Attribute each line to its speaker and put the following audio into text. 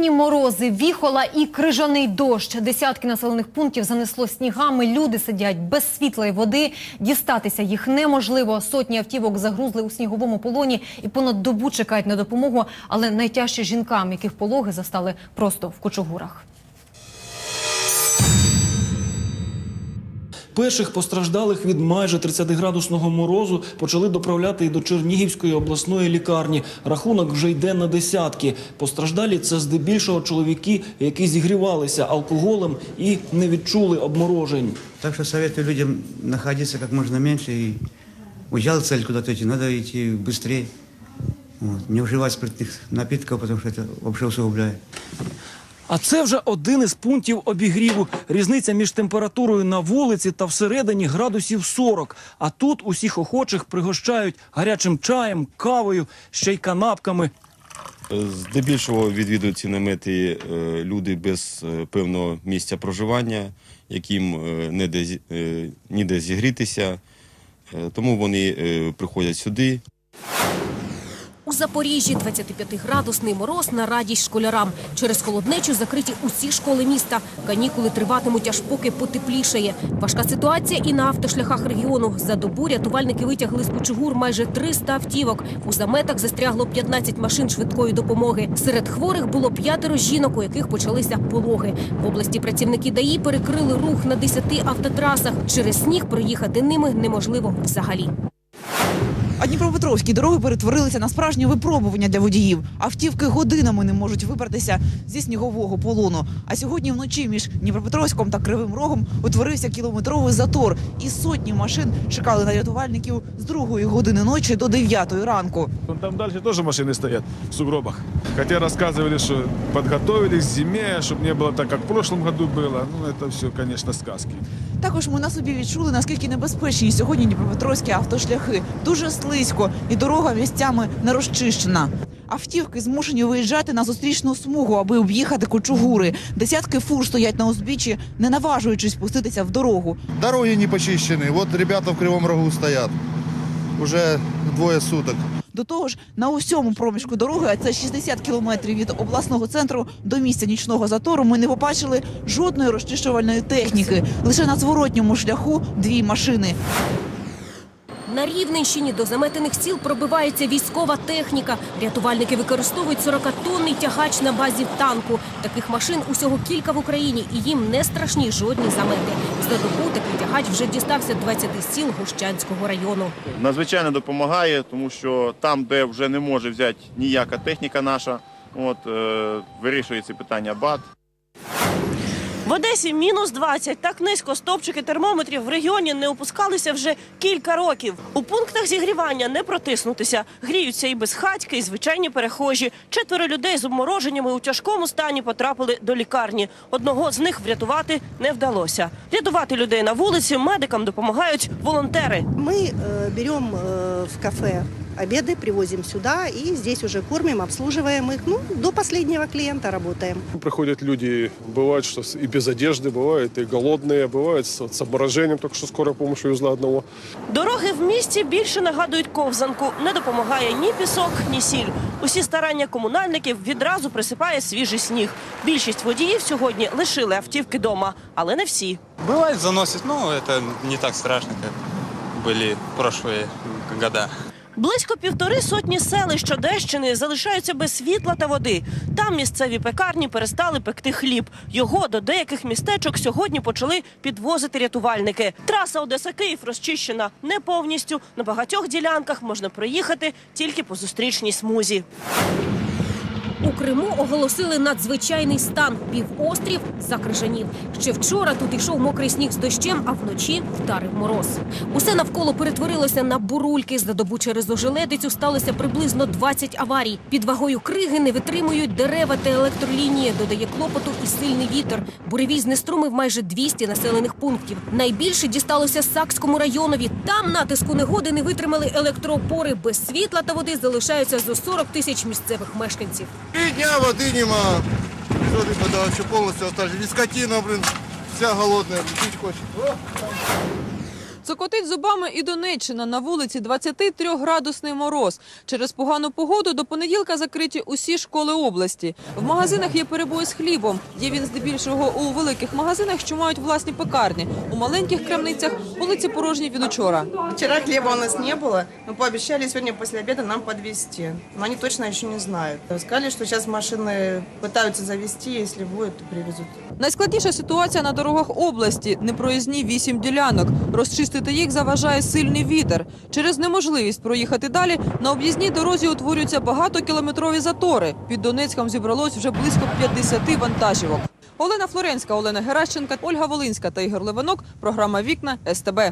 Speaker 1: Сильні морози, віхола і крижаний дощ. Десятки населених пунктів занесло снігами. Люди сидять без світла і води. Дістатися їх неможливо. Сотні автівок загрузли у сніговому полоні і понад добу чекають на допомогу. Але найтяжче жінкам, яких пологи застали просто в кучугурах.
Speaker 2: Перших постраждалих від майже 30-градусного морозу почали доправляти і до Чернігівської обласної лікарні. Рахунок вже йде на десятки. Постраждалі це здебільшого чоловіки, які зігрівалися алкоголем і не відчули обморожень.
Speaker 3: Так что советую людям находиться как можно меньше и уезжал цель куда-то идти, надо идти быстрее. Вот. Не вживать спиртных напитков, потому что это вообще усугубляет.
Speaker 2: А це вже один із пунктів обігріву. Різниця між температурою на вулиці та всередині градусів 40. А тут усіх охочих пригощають гарячим чаєм, кавою, ще й канапками.
Speaker 4: Здебільшого відвідують ці намети е, люди без е, певного місця проживання, яким е, не де, ніде зігрітися, тому вони приходять сюди.
Speaker 5: У Запоріжжі 25-градусний мороз на радість школярам. Через холоднечу закриті усі школи міста. Канікули триватимуть аж поки потеплішає. Важка ситуація і на автошляхах регіону. За добу рятувальники витягли з кучугур майже 300 автівок. У заметах застрягло 15 машин швидкої допомоги. Серед хворих було п'ятеро жінок, у яких почалися пологи. В області працівники ДАІ перекрили рух на 10 автотрасах. Через сніг проїхати ними неможливо взагалі.
Speaker 6: А Дніпропетровські дороги перетворилися на справжнє випробування для водіїв. Автівки годинами не можуть вибратися зі снігового полону. А сьогодні вночі між Дніпропетровськом та Кривим Рогом утворився кілометровий затор, і сотні машин чекали на рятувальників з другої години ночі до дев'ятої ранку
Speaker 7: Вон Там дальше тоже машины стоят в сугробах. Хотя рассказывали, что подготовились к зиме, чтобы не было так, как в прошлом году было. Ну, это все, конечно, сказки.
Speaker 6: Також ми на собі відчули, наскільки небезпечні сьогодні Дніпропетровські автошляхи. Дуже слизько, і дорога місцями не розчищена. Автівки змушені виїжджати на зустрічну смугу, аби об'їхати кучугури. Десятки фур стоять на узбіччі, не наважуючись пуститися в дорогу.
Speaker 8: Дороги не почищены. Вот ребята в Кривом Рогу стоят. Уже двое суток.
Speaker 6: До того ж, на усьому проміжку дороги, а це 60 кілометрів від обласного центру до місця нічного затору, ми не побачили жодної розчищувальної техніки. Лише на зворотньому шляху дві машини.
Speaker 5: На Рівненщині до заметених сіл пробивається військова техніка. Рятувальники використовують 40-тонний тягач на базі танку. Таких машин усього кілька в Україні, і їм не страшні жодні замети. За добу такий тягач вже дістався 20 сіл Гущанського району.
Speaker 9: надзвичайно допомагає, тому що там, де вже не може взяти ніяка техніка наша, от, е, вирішує ці питання БАТ.
Speaker 10: В Одесі мінус 20. Так низько стовпчики термометрів в регіоні не опускалися вже кілька років. У пунктах зігрівання не протиснутися. Гріються і безхатьки, і звичайні перехожі. Четверо людей з обмороженнями у тяжкому стані потрапили до лікарні. Одного з них врятувати не вдалося. Рятувати людей на вулиці медикам допомагають волонтери.
Speaker 11: Мы э, берем э, в кафе обеды, привозим сюда и здесь уже кормим, обслуживаем их. Ну, до последнего клиента работаем.
Speaker 7: Приходят люди, бывает, что с- и без одежды, бывает и голодные, бывает с, с обморожением, только что скорая помощь увезла одного.
Speaker 10: Дороги в місті більше нагадують ковзанку. Не допомагає ні пісок, ні сіль. Усі старання комунальників відразу присипає свіжий сніг. Більшість водіїв сьогодні лишили автівки дома, але не всі.
Speaker 12: Бывает заносит, но это не так страшно, как были прошлые года.
Speaker 10: Близько півтори сотні селищ Одещини залишаються без світла та води. Там місцеві пекарні перестали пекти хліб. Його до деяких містечок сьогодні почали підвозити рятувальники. Траса Одеса-Київ розчищена не повністю. На багатьох ділянках можна проїхати тільки по зустрічній смузі.
Speaker 5: У Криму оголосили надзвичайний стан. Півострів закрижанів. Ще вчора тут йшов мокрий сніг з дощем, а вночі вдарив мороз. Усе навколо перетворилося на бурульки. За добу через ожеледицю сталося приблизно 20 аварій. Під вагою криги не витримують дерева та електролінії. Додає клопоту і сильний вітер. Буревій знеструмив майже 200 населених пунктів. Найбільше дісталося Сакському районові. Там натиску негоди не витримали електроопори. Без світла та води залишаються зо 40 тисяч місцевих мешканців.
Speaker 8: Три дня воды нема. Все, ребята, вообще полностью остались. И скотина, блин, вся голодная, пить хочет.
Speaker 13: Цокотить зубами і Донеччина. На вулиці 23-градусний мороз. Через погану погоду до понеділка закриті усі школи області. В магазинах є перебої з хлібом. Є він здебільшого у великих магазинах, що мають власні пекарні. У маленьких крамницях полиці порожні від учора.
Speaker 14: Вчера хлеба у нас не было, но пообещали сегодня после обеда нам подвезти. Но они точно еще не знают. Сказали, что сейчас машины пытаются завести, если будет, то привезут.
Speaker 13: Найскладніша ситуація на дорогах області. Непроїзні вісім ділянок. Розчистити їх заважає сильний вітер. Через неможливість проїхати далі на об'їзній дорозі утворюються багатокілометрові затори. Під Донецьком зібралось вже близько 50 вантажівок. Олена Флоренська, Олена Геращенка, Ольга Волинська та Ігор Левинок. Програма Вікна СТБ.